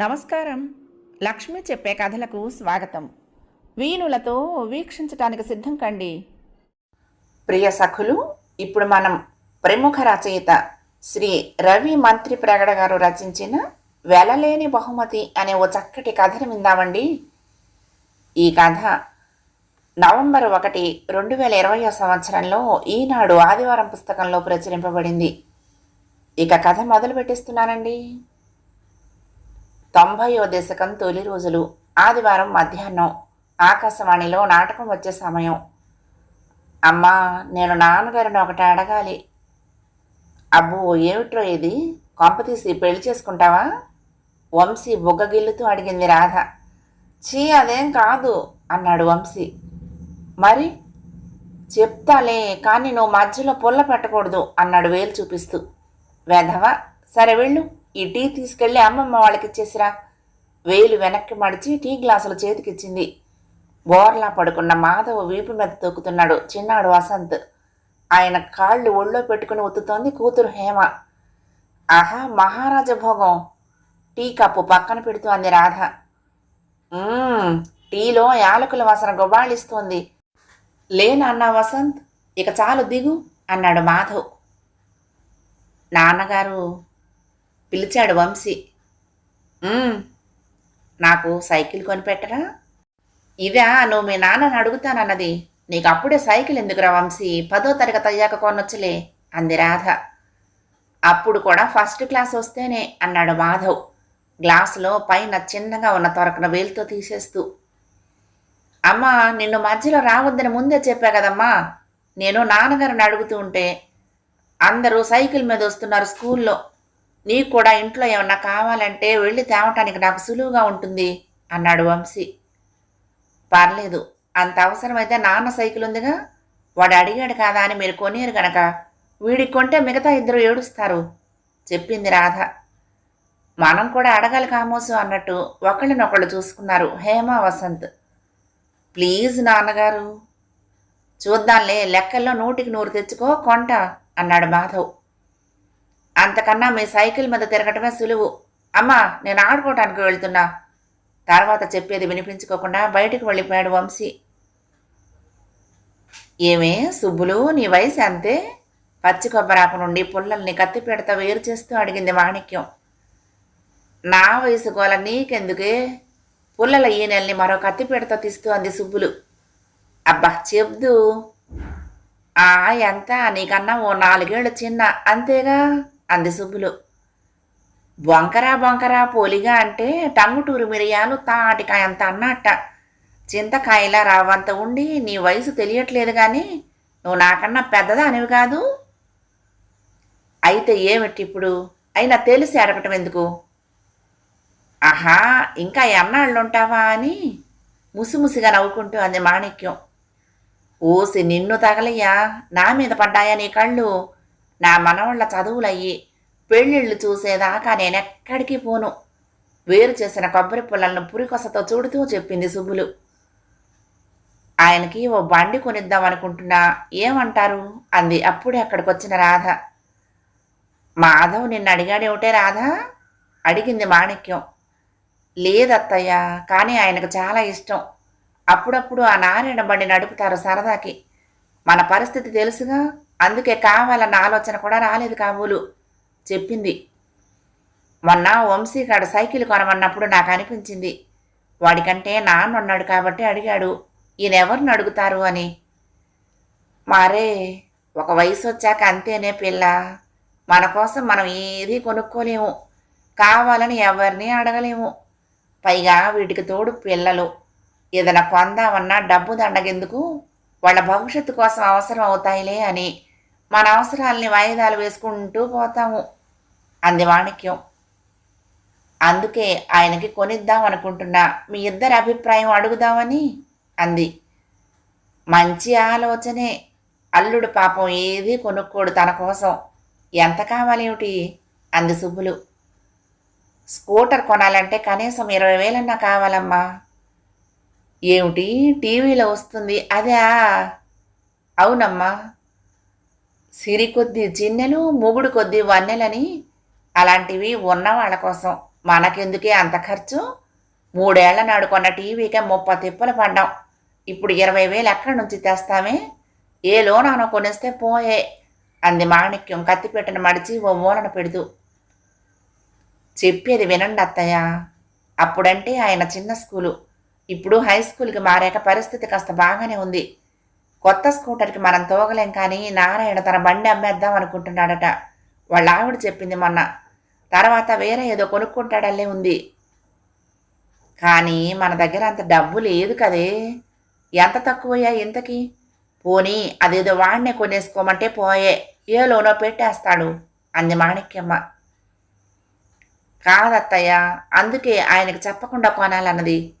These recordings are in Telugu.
నమస్కారం. లక్ష్మి చెప్పే కథలకు స్వాగతం. వీణులతో వీక్షించటానికి సిద్ధం కండి. ప్రియ సఖులు ఇప్పుడు మనం ప్రముఖ రచయిత శ్రీ రవి మంత్రి ప్రగడ గారు రచించిన వెలలేని బహుమతి అనే ఓ చక్కటి కథను విందామండి. ఈ కథ నవంబర్ ఒకటి రెండు వేల ఇరవయో సంవత్సరంలో ఈనాడు ఆదివారం పుస్తకంలో ప్రచురింపబడింది. ఇక కథ మొదలు పెట్టిస్తున్నానండి తొంభయో దశకం తొలి రోజులు. ఆదివారం మధ్యాహ్నం. ఆకాశవాణిలో నాటకం వచ్చే సమయం. అమ్మా నేను నాన్నగారిని ఒకటి అడగాలి. అబ్బో ఏమిట్రో ఇది? కొంపతీసి పెళ్ళి చేసుకుంటావా? వంశీ బుగ్గగిల్లుతూ అడిగింది రాధ. చీ అదేం కాదు అన్నాడు వంశీ. మరి? చెప్తాలే కానీ నువ్వు మధ్యలో పుల్ల పెట్టకూడదు అన్నాడు వేలు చూపిస్తూ. వెధవ సరే వెళ్ళు. ఈ టీ తీసుకెళ్ళి అమ్మమ్మ వాళ్ళకి ఇచ్చేసిరా వేలు వెనక్కి మడిచి టీ గ్లాసులు చేతికిచ్చింది. బోర్లా పడుకున్న మాధవ్ వీపు మీద తొక్కుతున్నాడు చిన్నాడు వసంత్. ఆయన కాళ్ళు ఒళ్ళో పెట్టుకుని ఒత్తుతోంది కూతురు హేమ. ఆహా మహారాజ భోగం. టీ కప్పు పక్కన పెడుతూ అంది రాధ టీలో యాలకుల వాసన గొబాళిస్తోంది. లేనా అన్నా వసంత్ ఇక చాలు దిగు అన్నాడు మాధవ్. నాన్నగారు పిలిచాడు వంశీ. నాకు సైకిల్ కొనిపెట్టరా? ఇదా నువ్వు మీ నాన్నని అడుగుతానన్నది. నీకు అప్పుడే సైకిల్ ఎందుకురా వంశీ? పదో తరగతి అయ్యాక కొనొచ్చులే అంది రాధ. అప్పుడు కూడా ఫస్ట్ క్లాస్ వస్తేనే అన్నాడు మాధవ్ గ్లాసులో పైన చిన్నగా ఉన్న తొరకన వేలుతో తీసేస్తూ. అమ్మా నిన్ను మధ్యలో రావద్దని ముందే చెప్పా కదమ్మా. నేను నాన్నగారిని అడుగుతూ ఉంటే అందరూ సైకిల్ మీద వస్తున్నారు స్కూల్లో. నీకు కూడా ఇంట్లో ఏమన్నా కావాలంటే వెళ్ళి తేవటానికి నాకు సులువుగా ఉంటుంది అన్నాడు వంశీ. పర్లేదు అంత అవసరమైతే నాన్న సైకిల్ ఉందిగా? వాడు అడిగాడు కాదా అని మీరు కొనేరు గనక? వీడికి కొంటే మిగతా ఇద్దరు ఏడుస్తారు చెప్పింది రాధ. మనం కూడా అడగాలి కామోసు అన్నట్టు ఒకళ్ళనొకళ్ళు చూసుకున్నారు హేమ వసంత్. ప్లీజ్ నాన్నగారు. చూద్దాంలే లెక్కల్లో నూటికి నూరు తెచ్చుకో కొంట అన్నాడు మాధవ్. అంతకన్నా మీ సైకిల్ మీద తిరగటమే సులువు. అమ్మా నేను ఆడుకోవటానికి వెళ్తున్నా. తర్వాత చెప్పేది వినిపించుకోకుండా బయటికి వెళ్ళిపోయాడు వంశీ. ఏమే సుబ్బులు నీ వయసు అంతే? పచ్చి కొబ్బరాకు నుండి పుల్లల్ని కత్తిపీడతో వేరు చేస్తూ అడిగింది మాణిక్యం. నా వయసు గోల నీకెందుకే? పుల్లల ఈనెల్ని మరో కత్తిపీడతో తీస్తూ అంది సుబ్బులు. అబ్బా చెబ్దు. ఆ ఎంత? నీకన్నా ఓ నాలుగేళ్ళు చిన్న. అంతేగా? అందిసుబ్బులు బొంకరా బొంకరా పోలిగా అంటే టంగుటూరు మిరియాలు తాటికాయ అంత అన్నట్ట. చింతకాయలా రావంత ఉండి నీ వయసు తెలియట్లేదు కానీ నువ్వు నాకన్నా పెద్దదా అనేవి కాదు. అయితే ఏమిటి ఇప్పుడు అయినా తెలిసి అడగటం ఎందుకు? ఆహా ఇంకా ఎన్నాళ్ళు ఉంటావా అని ముసిముసిగా నవ్వుకుంటూ అంది మాణిక్యం. ఓసి నిన్ను తగలయ్యా నా మీద పడ్డాయా నీ కళ్ళు? నా మనవళ్ళ చదువులయ్యి పెళ్ళిళ్ళు చూసేదాకా నేనెక్కడికి పోను. వేరు చేసిన కొబ్బరి పుల్లలను పురికొసతో చూడుతూ చెప్పింది సుబ్బులు. ఆయనకి ఓ బండి కొనిద్దాం అనుకుంటున్నా ఏమంటారు? అంది. అప్పుడే అక్కడికి వచ్చిన రాధ. మాధవ్ నిన్ను అడిగాడేమిటే రాధ? అడిగింది మాణిక్యం. లేదత్తయ్య కానీ ఆయనకు చాలా ఇష్టం. అప్పుడప్పుడు ఆ నారాయణ బండి నడుపుతారు సరదాకి. మన పరిస్థితి తెలుసుగా? అందుకే కావాలన్న ఆలోచన కూడా రాలేదు కాబోలు. చెప్పింది. మొన్న వంశీగాడు సైకిల్ కొనమన్నప్పుడు నాకు అనిపించింది. వాడికంటే నాన్న ఉన్నాడు కాబట్టి అడిగాడు. ఈయన ఎవరిని అడుగుతారు అని. మరే ఒక వయసు వచ్చాక అంతేనే పిల్ల. మన కోసం మనం ఏది కొనుక్కోలేము. కావాలని ఎవరిని అడగలేము. పైగా వీటికి తోడు పిల్లలు. ఏదైనా కొందామన్నా డబ్బు దండగెందుకు? వాళ్ళ భవిష్యత్తు కోసం అవసరం అవుతాయిలే అని. మన అవసరాల్ని వాయిదాలు వేసుకుంటూ పోతాము. అంది వాణిక్యం. అందుకే ఆయనకి కొనిద్దాం అనుకుంటున్నా. మీ ఇద్దరి అభిప్రాయం అడుగుదామని అంది. మంచి ఆలోచనే. అల్లుడు పాపం ఏది కొనుక్కోడు తన కోసం. ఎంత కావాలేమిటి? అంది సుబ్బులు. స్కూటర్ కొనాలంటే కనీసం ఇరవై వేలన్నా కావాలమ్మా. ఏమిటి? టీవీలో వస్తుంది. అదే అవునమ్మా. సిరి కొద్ది చిన్నెలు మొగుడు కొద్ది వన్నెలని అలాంటివి ఉన్న వాళ్ళ కోసం. మనకెందుకే అంత ఖర్చు? మూడేళ్ళ నాడు కొన్న టీవీకే ముప్ప తిప్పలు పడ్డాం. ఇప్పుడు ఇరవై వేలు ఎక్కడి నుంచి తెస్తామే? ఏ లోనానో కొనిస్తే పోయే. అంది మాణిక్యం కత్తిపెట్టను మడిచి ఓ మూలన పెడుతూ. చెప్పేది వినండి అత్తయ్య. అప్పుడంటే ఆయన చిన్న స్కూలు. ఇప్పుడు హై స్కూల్కి మారాక పరిస్థితి కాస్త బాగానే ఉంది. కొత్త స్కూటర్కి మనం తోగలేం కానీ నారాయణ తన బండి అమ్మేద్దాం అనుకుంటున్నాడట. వాళ్ళ ఆవిడ చెప్పింది మొన్న. తర్వాత వేరే ఏదో కొనుక్కుంటాడల్లే ఉంది. కానీ మన దగ్గర అంత డబ్బు లేదు కదే. ఎంత తక్కువయ్యా ఇంతకి? పోనీ అదేదో వాడినే కొనేసుకోమంటే పోయే. ఏ లోనో పెట్టేస్తాడు అంది మాణిక్యమ్మ. కాదత్తయ్య అందుకే ఆయనకి చెప్పకుండా కొనాలన్నది.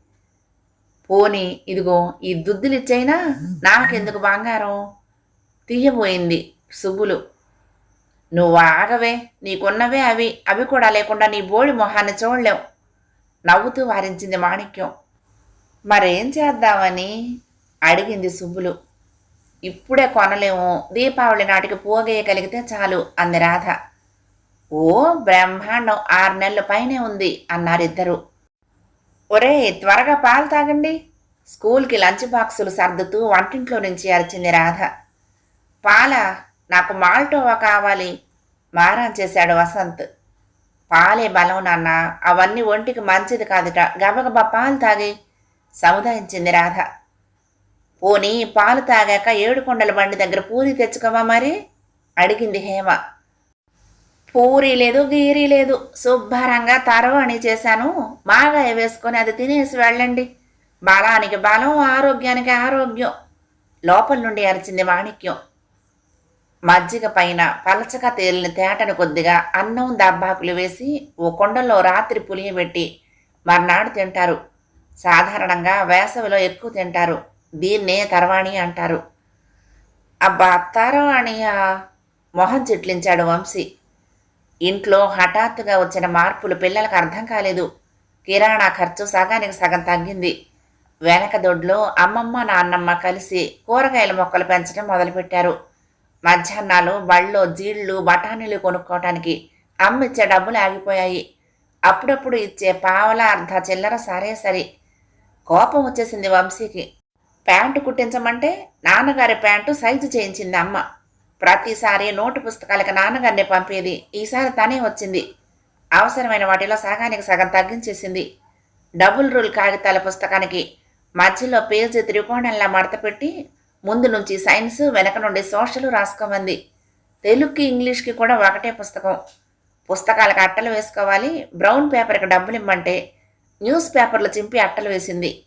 పోనీ ఇదిగో ఈ దుద్దులు ఇచ్చైనా నాకెందుకు బంగారం? తీయబోయింది సుబ్బులు. నువ్వు ఆగవే నీకున్నవే అవి అవి కూడా లేకుండా నీ బోడి మొహాన్ని చూడలేం నవ్వుతూ వారించింది మాణిక్యం. మరేం చేద్దామని? అడిగింది సుబ్బులు. ఇప్పుడే కొనలేము దీపావళి నాటికి పోగేయగలిగితే చాలు అంది రాధ. ఓ బ్రహ్మాండం ఆరు నెలల పైనే ఉంది అన్నారిద్దరు. ఒరే త్వరగా పాలు తాగండి. స్కూల్కి లంచ్ బాక్సులు సర్దుతూ వంటింట్లో నుంచి అరిచింది రాధ. పాల నాకు మాల్టోవా కావాలి మారాన్ చేశాడు వసంత్. పాలే బలం నాన్న అవన్నీ ఒంటికి మంచిది కాదుట. గబగబా పాలు తాగి సముదాయించింది రాధ. పోనీ పాలు తాగాక ఏడుకొండల బండి దగ్గర పూరి తెచ్చుకోవా మరి? అడిగింది హేమ. పూరి లేదు గీరి లేదు. శుభ్రంగా తరవణి చేశాను. బాగా వేసుకొని అది తినేసి వెళ్ళండి. బలానికి బలం ఆరోగ్యానికి ఆరోగ్యం. లోపల నుండి అరిచింది మాణిక్యం మజ్జిగ పైన పలచగా తేలిన తేటను కొద్దిగా అన్నం దబ్బాకులు వేసి ఓ కొండలో రాత్రి పులియబెట్టి మర్నాడు తింటారు. సాధారణంగా వేసవిలో ఎక్కువ తింటారు. దీన్నే తర్వాణి అంటారు. అబ్బా తర్వాణియా? మొహం చిట్లించాడు వంశీ. ఇంట్లో హఠాత్తుగా వచ్చిన మార్పులు పిల్లలకు అర్థం కాలేదు. కిరాణా ఖర్చు సగానికి సగం తగ్గింది. వెనక దొడ్లో అమ్మమ్మ నాన్నమ్మ కలిసి కూరగాయల మొక్కలు పెంచడం మొదలుపెట్టారు. మధ్యాహ్నాలు బళ్ళో జీళ్ళు బఠానీలు కొనుక్కోవటానికి అమ్మ ఇచ్చే డబ్బులు ఆగిపోయాయి. అప్పుడప్పుడు ఇచ్చే పావల అర్ధ చిల్లర సరే సరే. కోపం వచ్చేసింది వంశీకి. ప్యాంటు కుట్టించమంటే నాన్నగారి ప్యాంటు సైజు చేయించింది అమ్మ. ప్రతిసారి నోటు పుస్తకాలకు నాన్నగారిని పంపేది. ఈసారి తనే వచ్చింది. అవసరమైన వాటిలో సగానికి సగం తగ్గించేసింది. డబుల్ రూల్ కాగితాల పుస్తకానికి మధ్యలో పేజీ త్రికోణంలా మడతపెట్టి ముందు నుంచి సైన్స్ వెనక నుండి సోషల్ రాసుకోమంది. తెలుగుకి ఇంగ్లీష్కి కూడా ఒకటే పుస్తకం. పుస్తకాలకు అట్టలు వేసుకోవాలి. బ్రౌన్ పేపర్కి డబ్బులు ఇమ్మంటే న్యూస్ పేపర్లు చింపి అట్టలు వేసింది.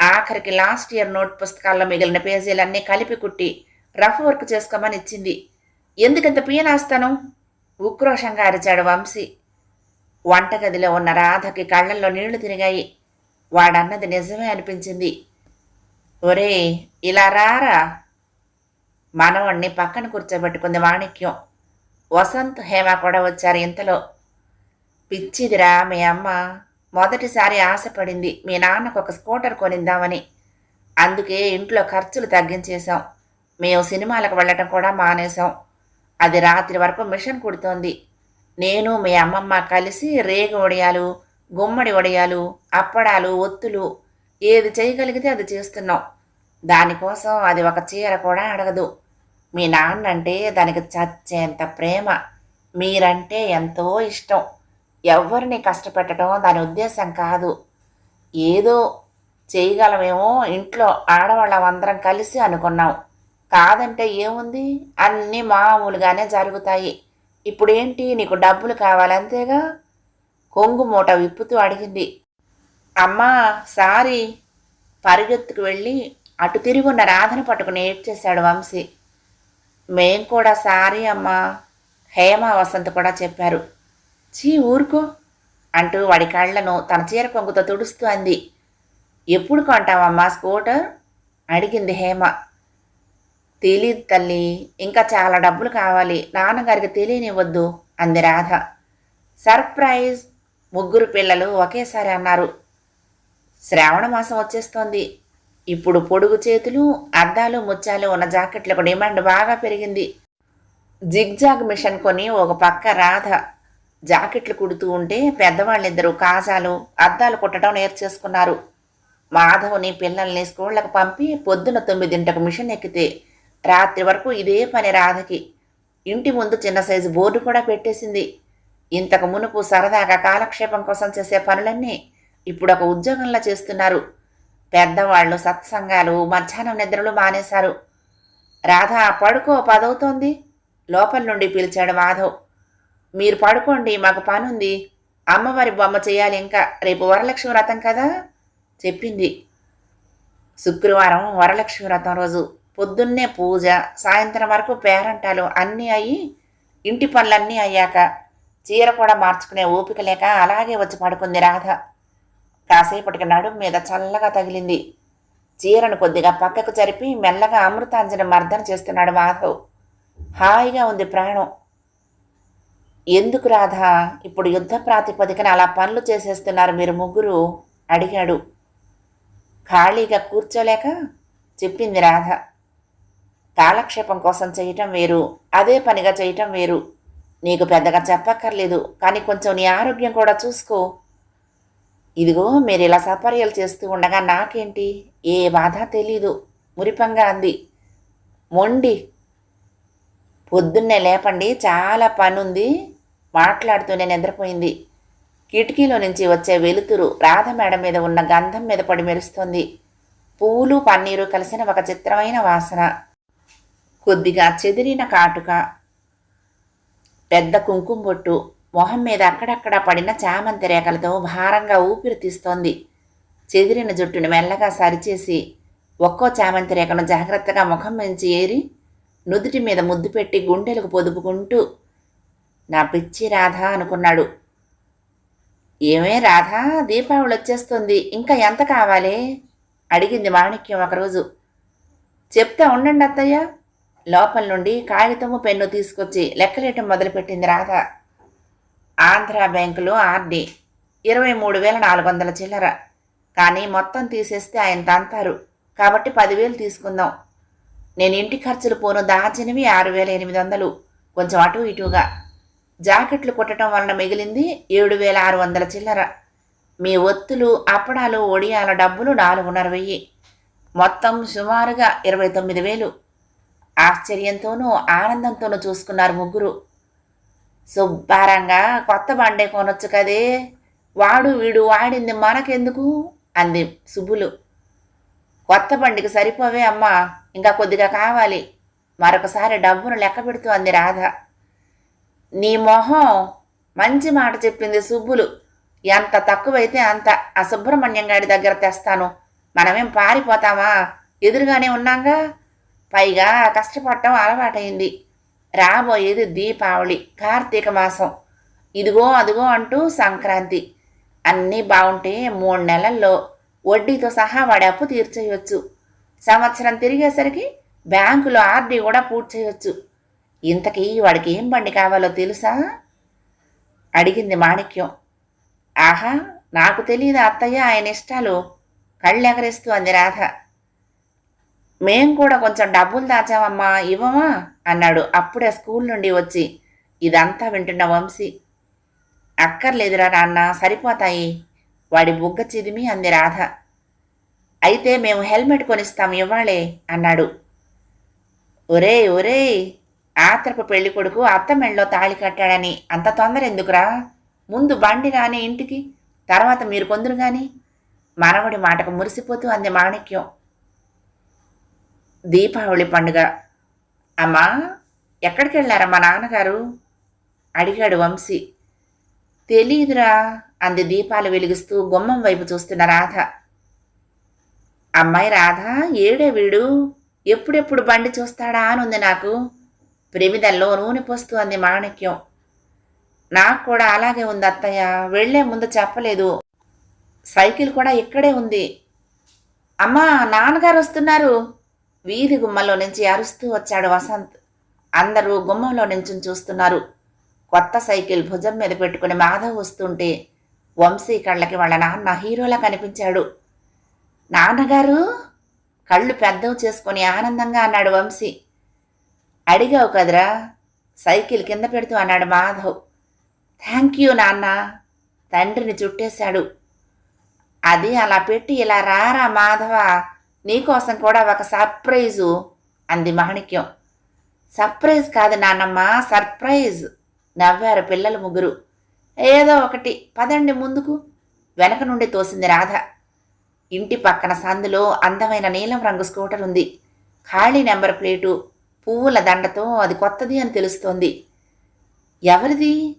ఆఖరికి లాస్ట్ ఇయర్ నోట్ పుస్తకాల్లో మిగిలిన పేజీలన్నీ కలిపి కుట్టి రఫ్ వర్క్ చేసుకోమని ఇచ్చింది. ఎందుకంత పీనాస్తాను? ఉక్రోషంగా అరిచాడు వంశీ. వంటగదిలో ఉన్న రాధకి కళ్ళల్లో నీళ్ళు తిరిగాయి. వాడన్నది నిజమే అనిపించింది. ఒరే ఇలా రారా? మనవణ్ణి పక్కన కూర్చోబెట్టుకుంది మాణిక్యం. వసంత్ హేమ కూడా వచ్చారు ఇంతలో. పిచ్చిదిరా మీ అమ్మ. మొదటిసారి ఆశపడింది మీ నాన్నకు ఒక స్కూటర్ కొనిద్దామని. అందుకే ఇంట్లో ఖర్చులు తగ్గించేశాం. మేము సినిమాలకు వెళ్ళటం కూడా మానేశాం. అది రాత్రి వరకు మిషన్ కుడుతోంది. నేను మీ అమ్మమ్మ కలిసి రేగు వడియాలు గుమ్మడి వడియాలు అప్పడాలు ఒత్తులు ఏది చేయగలిగితే అది చేస్తున్నాం. దానికోసం అది ఒక చీర కూడా అడగదు. మీ నాన్నంటే దానికి చచ్చేంత ప్రేమ. మీరంటే ఎంతో ఇష్టం. ఎవరిని కష్టపెట్టడం దాని ఉద్దేశం కాదు. ఏదో చేయగలమేమో ఇంట్లో ఆడవాళ్ళం అందరం కలిసి అనుకున్నాం. కాదంటే ఏముంది? అన్నీ మామూలుగానే జరుగుతాయి. ఇప్పుడేంటి? నీకు డబ్బులు కావాలంతేగా కొంగు మూట విప్పుతూ అడిగింది. అమ్మా సారీ. పరిగెత్తుకు వెళ్ళి అటు తిరిగి ఉన్న పట్టుకుని ఏడ్చేశాడు వంశీ. మేం కూడా సారీ అమ్మా. హేమ వసంత్ కూడా చెప్పారు. చీ ఊరుకో అంటూ వాడి కళ్ళను తన చీర కొంగుతో తుడుస్తూ అంది. ఎప్పుడు కొంటావమ్మా స్కూటర్? అడిగింది హేమ. తెలియదు తల్లి ఇంకా చాలా డబ్బులు కావాలి. నాన్నగారికి తెలియనివ్వద్దు అంది రాధ. సర్ప్రైజ్ ముగ్గురు పిల్లలు ఒకేసారి అన్నారు. శ్రావణ మాసం వచ్చేస్తోంది. ఇప్పుడు పొడుగు చేతులు అద్దాలు ముత్యాలు ఉన్న జాకెట్లకు డిమాండ్ బాగా పెరిగింది. జిగ్జాగ్ మిషన్ కొని ఒక పక్క రాధ జాకెట్లు కుడుతూ ఉంటే పెద్దవాళ్ళిద్దరూ కాజాలు అద్దాలు కుట్టడం నేర్చేసుకున్నారు. మాధవ్ని పిల్లల్ని స్కూళ్ళకు పంపి పొద్దున తొమ్మిదింటకు మిషన్ ఎక్కితే రాత్రి వరకు ఇదే పని రాధకి. ఇంటి ముందు చిన్న సైజు బోర్డు కూడా పెట్టేసింది. ఇంతకు మునుపు సరదాగా కాలక్షేపం కోసం చేసే పనులన్నీ ఇప్పుడు ఒక ఉద్యోగంలా చేస్తున్నారు. పెద్దవాళ్ళు సత్సంగాలు మధ్యాహ్నం నిద్రలు మానేశారు. రాధ పడుకో పదవుతోంది. లోపల నుండి పిలిచాడు మాధవ్. మీరు పడుకోండి మాకు పనుంది. అమ్మవారి బొమ్మ చేయాలి ఇంకా. రేపు వరలక్ష్మి వ్రతం కదా? చెప్పింది. శుక్రవారం వరలక్ష్మి వ్రతం రోజు. పొద్దున్నే పూజ సాయంత్రం వరకు పేరంటాలు అన్నీ అయ్యి ఇంటి పనులన్నీ అయ్యాక చీర కూడా మార్చుకునే ఓపిక లేక అలాగే వచ్చి పడుకుంది రాధ. కాసేపటికి నడుము మీద చల్లగా తగిలింది. చీరను కొద్దిగా పక్కకు జరిపి మెల్లగా అమృతాంజన మర్దన చేస్తున్నాడు మాధవ్. హాయిగా ఉంది ప్రాణం. ఎందుకు రాధా? ఇప్పుడు యుద్ధ ప్రాతిపదికన అలా పనులు చేసేస్తున్నారు మీరు ముగ్గురు? అడిగాడు. ఖాళీగా కూర్చోలేక చెప్పింది రాధ. కాలక్షేపం కోసం చేయటం వేరు అదే పనిగా చేయటం వేరు. నీకు పెద్దగా చెప్పక్కర్లేదు కానీ కొంచెం నీ ఆరోగ్యం కూడా చూసుకో. ఇదిగో మీరు ఇలా సపర్యలు చేస్తూ ఉండగా నాకేంటి? ఏ బాధ తెలీదు మురిపంగా అంది. మొండి. పొద్దున్నే లేపండి చాలా పనుంది మాట్లాడుతూనే నిద్రపోయింది. కిటికీలో నుంచి వచ్చే వెలుతురు రాధ మేడ మీద ఉన్న గంధం మీద పడి మెరుస్తుంది. పువ్వులు పన్నీరు కలిసిన ఒక చిత్రమైన వాసన. కొద్దిగా చెదిరిన కాటుక పెద్ద కుంకుమ బొట్టు మొహం మీద అక్కడక్కడ పడిన చామంతి రేఖలతో భారంగా ఊపిరి తీస్తోంది. చెదిరిన జుట్టును మెల్లగా సరిచేసి ఒక్కో చామంతి రేఖను జాగ్రత్తగా ముఖం నుంచి ఏరి నుదుటి మీద ముద్దు పెట్టి గుండెలకు పొదుపుకుంటూ నా పిచ్చి రాధా అనుకున్నాడు. ఏమే రాధా దీపావళి వచ్చేస్తుంది ఇంకా ఎంత కావాలి? అడిగింది మాణిక్యం ఒకరోజు. చెప్తా ఉండండి అత్తయ్య లోపల నుండి కాగితము పెన్ను తీసుకొచ్చి లెక్కలేయటం మొదలుపెట్టింది రాధ. ఆంధ్ర బ్యాంకులో ఆర్డి ఇరవై మూడు వేల నాలుగు వందల చిల్లర. కానీ మొత్తం తీసేస్తే ఆయన తంతారు. కాబట్టి పదివేలు తీసుకుందాం. నేను ఇంటి ఖర్చులు పోను దాచినవి ఆరు వేల ఎనిమిది వందలు. కొంచెం అటు ఇటుగా. జాకెట్లు కుట్టడం వలన మిగిలింది ఏడు వేల ఆరు వందల చిల్లర. మీ ఒత్తులు అప్పడాలు ఒడియాల డబ్బులు నాలుగున్నర వెయ్యి. మొత్తం సుమారుగా ఇరవై తొమ్మిది వేలు. ఆశ్చర్యంతోనూ ఆనందంతోనూ చూసుకున్నారు ముగ్గురు. శుభ్రంగా కొత్త బండే కొనొచ్చు కదే. వాడు వీడు వాడింది మనకెందుకు? అంది సుబ్బులు. కొత్త బండికి సరిపోవే అమ్మా ఇంకా కొద్దిగా కావాలి. మరొకసారి డబ్బును లెక్క పెడుతూ అంది రాధ. నీ మొహం మంచి మాట చెప్పింది సుబ్బులు. ఎంత తక్కువైతే అంత ఆ సుబ్రహ్మణ్యం గారి దగ్గర తెస్తాను. మనమేం పారిపోతామా? ఎదురుగానే ఉన్నాగా. పైగా కష్టపడటం అలవాటైంది. రాబోయేది దీపావళి కార్తీక మాసం. ఇదిగో అదిగో అంటూ సంక్రాంతి. అన్నీ బాగుంటే మూడు నెలల్లో వడ్డీతో సహా వాడి అప్పు తీర్చేయొచ్చు. సంవత్సరం తిరిగేసరికి బ్యాంకులో ఆర్డీ కూడా పూర్తి చేయొచ్చు ఇంతకీ వాడికి ఏం బండి కావాలో తెలుసా? అడిగింది మాణిక్యం. ఆహా నాకు తెలియదు అత్తయ్య ఆయన ఇష్టాలు. కళ్ళెగరేస్తూ అంది రాధ. మేం కూడా కొంచెం డబ్బులు దాచామమ్మా ఇవ్వమా? అన్నాడు. అప్పుడే స్కూల్ నుండి వచ్చి ఇదంతా వింటున్న వంశీ. అక్కర్లేదురా నాన్న సరిపోతాయి. వాడి బుగ్గ చిదిమి అంది రాధ. అయితే మేము హెల్మెట్ కొనిస్తాం ఇవ్వాలే అన్నాడు. ఒరేయ్ ఒరేయ్ ఆత్రపు పెళ్ళి కొడుకు అత్త మెళ్ళలో తాళి కట్టాడని అంత తొందర ఎందుకురా? ముందు బండి రాని ఇంటికి తర్వాత మీరు కొందరు కానీ మనవడి మాటకు మురిసిపోతూ అంది మాణిక్యం. దీపావళి పండుగ. అమ్మా ఎక్కడికి వెళ్ళారా మా నాన్నగారు? అడిగాడు వంశీ. తెలీదురా అంది దీపాలు వెలిగిస్తూ గుమ్మం వైపు చూస్తున్న రాధ. అమ్మాయి రాధ ఏడే వీడు? ఎప్పుడెప్పుడు బండి చూస్తాడా అనుంది నాకు. ప్రమిదల్లో నూనె పోస్తూ అంది మాణిక్యం. నాకు కూడా అలాగే ఉంది అత్తయ్య వెళ్ళే ముందు చెప్పలేదు. సైకిల్ కూడా ఇక్కడే ఉంది. అమ్మా నాన్నగారు వస్తున్నారు. వీధి గుమ్మలో నుంచి అరుస్తూ వచ్చాడు వసంత్. అందరూ గుమ్మంలో నుంచి చూస్తున్నారు. కొత్త సైకిల్ భుజం మీద పెట్టుకుని మాధవ్ వస్తుంటే వంశీ కళ్ళకి వాళ్ళ నాన్న హీరోలా కనిపించాడు. నాన్నగారు కళ్ళు పెద్దవి చేసుకొని ఆనందంగా అన్నాడు వంశీ. అడిగావు కదరా సైకిల్ కింద పెడుతూ అన్నాడు మాధవ్. థ్యాంక్ యూ నాన్న తండ్రిని చుట్టేశాడు. అది అలా పెట్టి ఇలా రారా మాధవ నీకోసం కూడా ఒక సర్ప్రైజు అంది మాణిక్యం సర్ప్రైజ్ కాదు నాన్నమ్మ సర్ప్రైజ్ నవ్వారు పిల్లలు ముగ్గురు. ఏదో ఒకటి పదండి ముందుకు. వెనక నుండి తోసింది రాధ. ఇంటి పక్కన సందులో అందమైన నీలం రంగు స్కూటర్ ఉంది. ఖాళీ నెంబర్ ప్లేటు పువ్వుల దండతో అది కొత్తది అని తెలుస్తోంది. ఎవరిది?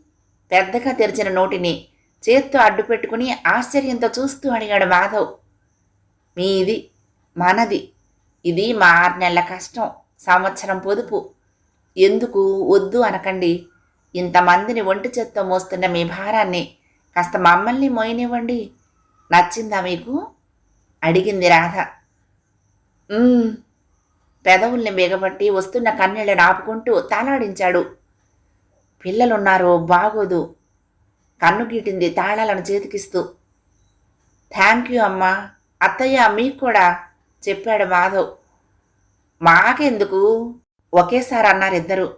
పెద్దగా తెరిచిన నోటిని చేత్తో అడ్డు పెట్టుకుని ఆశ్చర్యంతో చూస్తూ అడిగాడు మాధవ్. మీది? మనది. ఇది మా ఆరు నెలల కష్టం. సంవత్సరం పొదుపు. ఎందుకు? వద్దు అనకండి. ఇంతమందిని ఒంటి చేత్తో మోస్తున్న మీ భారాన్ని కాస్త మమ్మల్ని మోయనివ్వండి. నచ్చిందా మీకు? అడిగింది రాధ. పెదవుల్ని బిగబట్టి వస్తున్న కన్నీళ్ళని ఆపుకుంటూ తాళాడించాడు పిల్లలున్నారు బాగోదు. కన్ను గీటింది తాళాలను చేతికిస్తూ. థ్యాంక్ యూ అమ్మా. అత్తయ్య మీకు కూడా చెప్పాడు మాధవ్. మాకెందుకు? ఒకేసారి అన్నారు ఇద్దరు.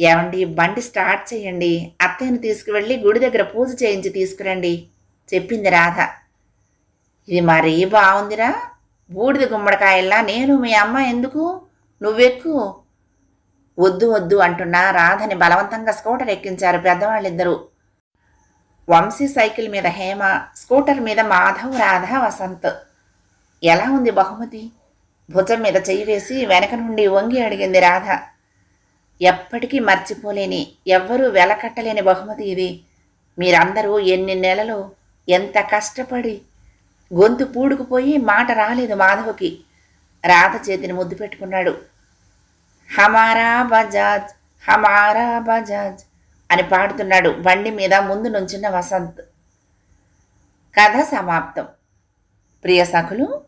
ఏమండి బండి స్టార్ట్ చేయండి. అత్తయ్యను తీసుకువెళ్ళి గుడి దగ్గర పూజ చేయించి తీసుకురండి చెప్పింది రాధ. ఇది మరీ బాగుందిరా. బూడిద గుమ్మడికాయల్లా నేను మీ అమ్మ ఎందుకు? నువ్వెక్కు. వద్దు వద్దు అంటున్నా రాధని బలవంతంగా స్కూటర్ ఎక్కించారు పెద్దవాళ్ళిద్దరూ. వంశీ సైకిల్ మీద హేమ స్కూటర్ మీద మాధవ్ రాధ వసంత్. ఎలా ఉంది బహుమతి? భుజం మీద చెయ్యి వేసి వెనక నుండి వంగి అడిగింది రాధ. ఎప్పటికీ మర్చిపోలేని ఎవ్వరూ వెలకట్టలేని బహుమతి ఇది. మీరందరూ ఎన్ని నెలలు ఎంత కష్టపడి గొంతు పూడుకుపోయి మాట రాలేదు మాధవకి. రాధ చేతిని ముద్దు పెట్టుకున్నాడు. హమారా బజాజ్ హమారా బజాజ్ అని పాడుతున్నాడు బండి మీద ముందు నుంచున్న వసంత్. కథ సమాప్తం. ప్రియ సఖులు